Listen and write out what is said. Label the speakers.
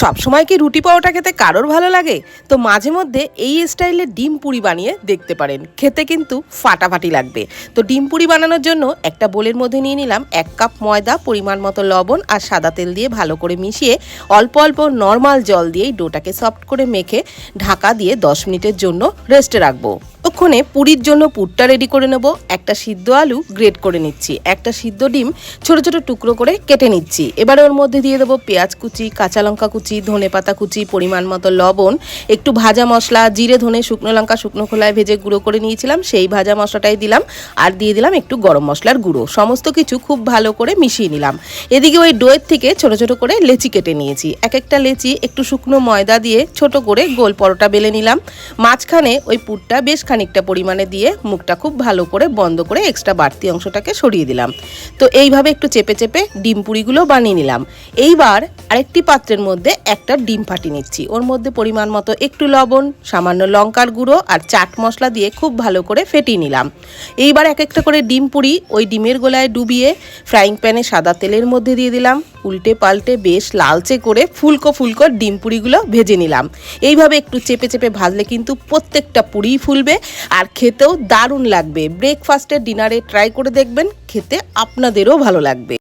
Speaker 1: সব সময় কি রুটি পাওয়াটা খেতে কারোর ভালো লাগে? তো মাঝে মধ্যে এই স্টাইলে ডিম পুরি বানিয়ে দেখতে পারেন। খেতে কিন্তু ফাটাফাটি লাগবে। তো ডিম পুরি বানানোর জন্য একটা বোলের মধ্যে নিয়ে নিলাম এক কাপ ময়দা, পরিমাণ মতো লবণ আর সাদা তেল দিয়ে ভালো করে মিশিয়ে অল্প অল্প নর্মাল জল দিয়েই ডোটাকে সফট করে মেখে ঢাকা দিয়ে দশ মিনিটের জন্য রেস্টে রাখব। ওখানে পুরীর জন্য পুরটা রেডি করে নেব। একটা সিদ্ধ আলু গ্রেট করে নিচ্ছি। একটা সিদ্ধ ডিম ছোট ছোট টুকরো করে কেটে নিচ্ছি। এবারে ওর মধ্যে দিয়ে দেবো পেঁয়াজ কুচি, কাঁচা লঙ্কা কুচি, ধনে পাতা কুচি, পরিমাণ মতো লবণ, একটু ভাজা মশলা, জিরে, ধনে, শুকনো লঙ্কা, শুকনো খোলায় ভেজে গুঁড়ো করে নিয়েছিলাম, সেই ভাজা মশলাটাই দিলাম, আর দিয়ে দিলাম একটু গরম মশলার গুঁড়ো। সমস্ত কিছু খুব ভালো করে মিশিয়ে নিলাম। এদিকে ওই ডোয়ের থেকে ছোট ছোট করে লেচি কেটে নিয়েছি। এক একটা লেচি একটু শুকনো ময়দা দিয়ে ছোট করে গোল পরোটা বেলে নিলাম। মাঝখানে ওই পুরটা বেশ খানিকটা পরিমাণে দিয়ে মুখটা খুব ভালো করে বন্ধ করে এক্সট্রা বাড়তি অংশটাকে সরিয়ে দিলাম। তো এইভাবে একটু চেপে চেপে ডিম পুরিগুলো বানিয়ে নিলাম। এইবার আরেকটি পাত্রের মধ্যে একটা ডিম ফাটি নিচ্ছি। ওর মধ্যে পরিমাণ মতো একটু লবণ, সামান্য লঙ্কার গুঁড়ো আর চাট মশলা দিয়ে খুব ভালো করে ফেটিয়ে নিলাম। এইবার এক একটা করে ডিম পুরি ওই ডিমের গোলায় ডুবিয়ে ফ্রাইং প্যানে সাদা তেলের মধ্যে দিয়ে দিলাম। উল্টে পাল্টে বেশ লালচে করে ফুলকো ফুলকো ডিম পুরিগুলো ভেজে নিলাম। এইভাবে একটু চেপে চেপে ভাজলে কিন্তু প্রত্যেকটা পুরিই ফুলবে আর খেতেও দারুণ লাগবে। ব্রেকফাস্টের ডিনারে ট্রাই করে দেখবেন, খেতে আপনাদেরও ভালো লাগবে।